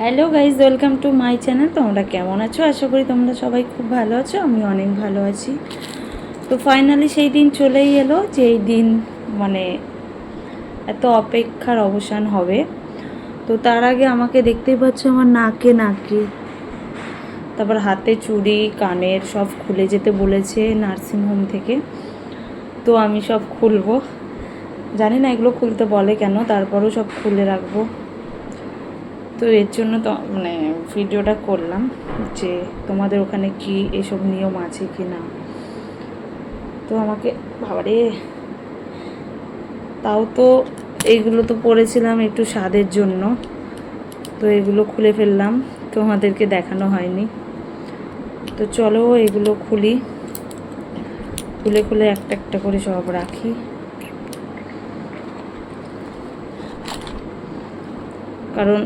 Hello guys welcome to my channel. তোমরা কেমন আছো? আশা করি তোমরা সবাই খুব ভালো আছো, আমি অনেক ভালো আছি। তো ফাইনালি সেই দিন চলেই এলো যে এই দিন মানে এত অপেক্ষার অবসান হবে। তো তার আগে আমাকে দেখতেই পাচ্ছ আমার নাকে নাকে তারপর হাতে চুড়ি, কানের সব খুলে যেতে বলেছে নার্সিংহোম থেকে। তো আমি সব খুলবো। জানি না এগুলো খুলতে বলে কেন, তারপরও সব খুলে রাখব। তো এর জন্য তো মানে ভিডিওটা করলাম যে তোমাদের ওখানে কি এসব নিয়ম আছে কি না তো আমাকে, বাবারে, তাও তো এইগুলো তো পড়েছিলাম একটু স্বাদের জন্য। তো এগুলো খুলে ফেললাম, তোমাদেরকে দেখানো হয়নি। তো চলো এগুলো খুলি। খুলে খুলে একটা একটা করে সব রাখি। কারণ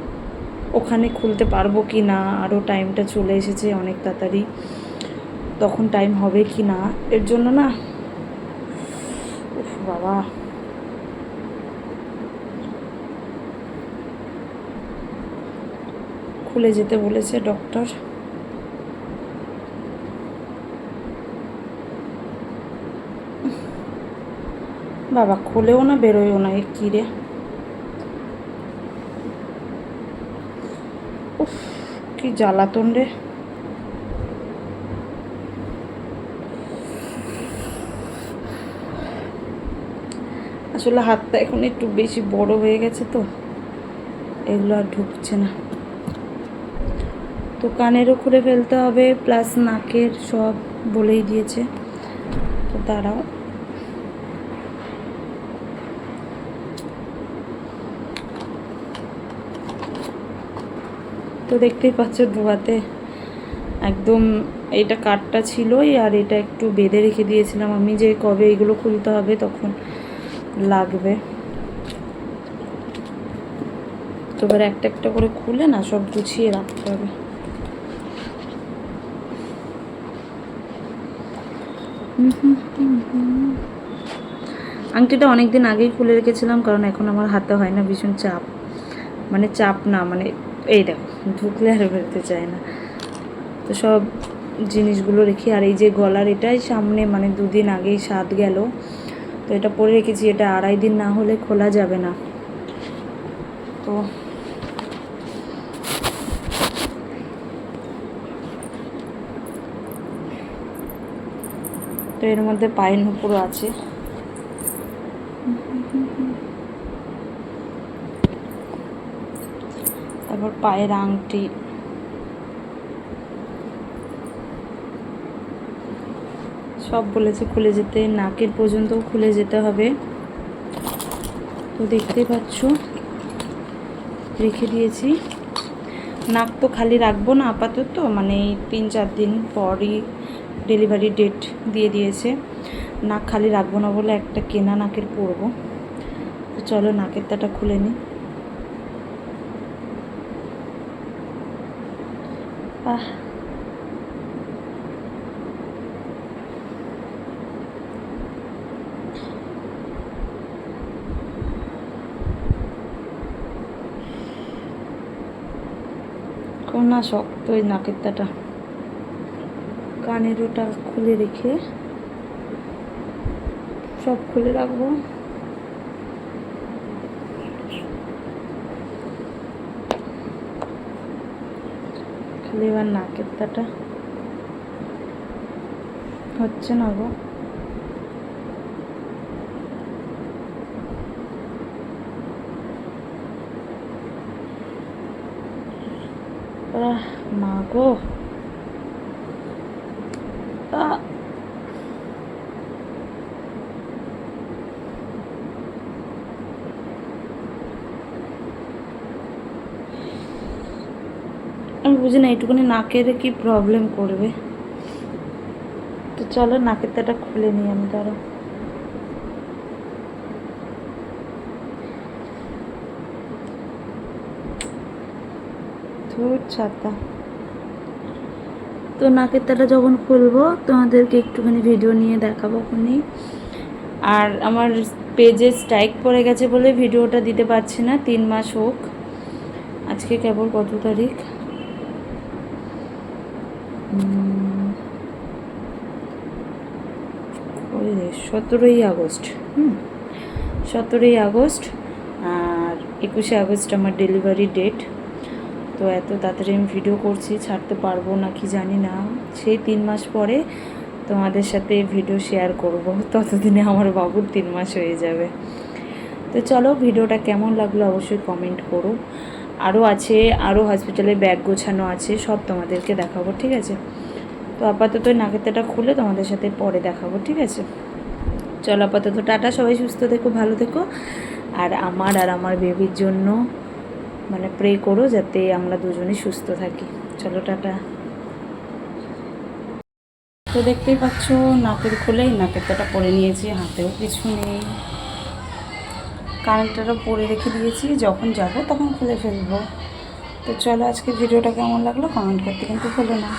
ওখানে খুলতে পারব কি না? আরও টাইমটা চলে এসেছে অনেক তাড়াতাড়ি। তখন টাইম হবে কি না? এর জন্য না বাবা। খুলে যেতে বলেছে ডক্টর বাবা, খুলেও না, বেরোয়ও না, এ কী রে? উফ, কি জ্বালাতন রে। আসলে হাতটা এখন একটু বেশি বড় হয়ে গেছে তো, এগুলো আর ঢুকছে না। তো কানেরও খুলে ফেলতে হবে, প্লাস নাকের সব বলেই দিয়েছে। তো দাঁড়াও। তো দেখতেই পাচ্ছ ধোয়াতে একদম এটা কাঠটা ছিলই আর এটা একটু বেঁধে রেখে দিয়েছিলাম আমি যে কবে এগুলো খুলতে হবে তখন লাগবে। তো এবার একটা একটা করে খুলে না সব গুছিয়ে রাখতে হবে। আংটিটা অনেক দিন আগেই খুলে রেখেছিলাম কারণ এখন আমার হাতে হয় না, ভীষণ চাপ। মানে চাপ না মানে এই দেখো, ঢুকলে আর বেরোতে চায় না। তো সব জিনিসগুলো রেখে, আর এই যে গলার এটাই সামনে মানে দুদিন আগেই স্বাদ গেল। তো এটা পরে রেখেছি, এটা আড়াই দিন না হলে খোলা যাবে না। তো তো এর মধ্যে পায়ের নুপুরও আছে। তারপর পায়ের আংটি। সব বলেছে খুলে যেতে, নাকের পর্যন্তও খুলে যেতে হবে। তো দেখতেই পাচ্ছ, রেখে দিয়েছি। নাক তো খালি রাখব না, আপাতত মানে তিন চার দিন পরই ডেলিভারি ডেট দিয়ে দিয়েছে। নাক খালি রাখব না বলে একটা কেনা নাকের পরবো। তো চলো নাকের তাটা খুলে নিই আহ না শক্ত ওই নাকের তাটা কানের ওটা খুলে রেখে সব খুলে রাখব। খালি নাকের তাটা হচ্ছে না গো। মা গো। আহ, আমি বুঝি না এইটুকুনি নাকের কি প্রবলেম করবে? তো চলো নাকের তাটা খুলে নিই আমি ধরো ছাতা। তো নাকের তাটা যখন খুলবো, তোমাদেরকে একটুখানি ভিডিও নিয়ে দেখাবো খুনি আর আমার পেজে স্ট্রাইক পড়ে গেছে বলে ভিডিওটা দিতে পারছি না, তিন মাস হোক। আজকে কেবল কত তারিখ? সতেরোই আগস্ট, হুম, সতেরোই আগস্ট আর একুশে আগস্ট আমার ডেলিভারি ডেট। তো এত তাড়াতাড়ি আমি ভিডিও করছি, ছাড়তে পারব না, কি জানি না। সেই তিন মাস পরে তোমাদের সাথে ভিডিও শেয়ার করব। ততদিনে আমার বাবুর তিন মাস হয়ে যাবে। তো চলো ভিডিওটা কেমন লাগল অবশ্যই কমেন্ট করো। আরও আছে আরও হসপিটালে ব্যাগ গোছানো আছে, সব তোমাদেরকে দেখাবো, ঠিক আছে? তো আপাতত নাকেতেটা খুলে তোমাদের সাথে পরে দেখাবো, ঠিক আছে? চলো আপাতত, টাটা, সবাই সুস্থ থেকো, ভালো থেকো। আর আমার আর আমার বেবির জন্য মানে প্রে করো যাতে আমরা দুজনেই সুস্থ থাকি। চলো, টাটা। তো দেখতেই পাচ্ছ, নাকের খুলেই নাকেরটা পরে নিয়েছি, হাতেও কিছু নেই। কানেক্টারও পরে রেখে দিয়েছি, যখন যাব তখন খুলে ফেলব। তো চলো আজকে ভিডিওটা কেমন লাগল কমেন্ট করতে কিন্তু ভুলো না।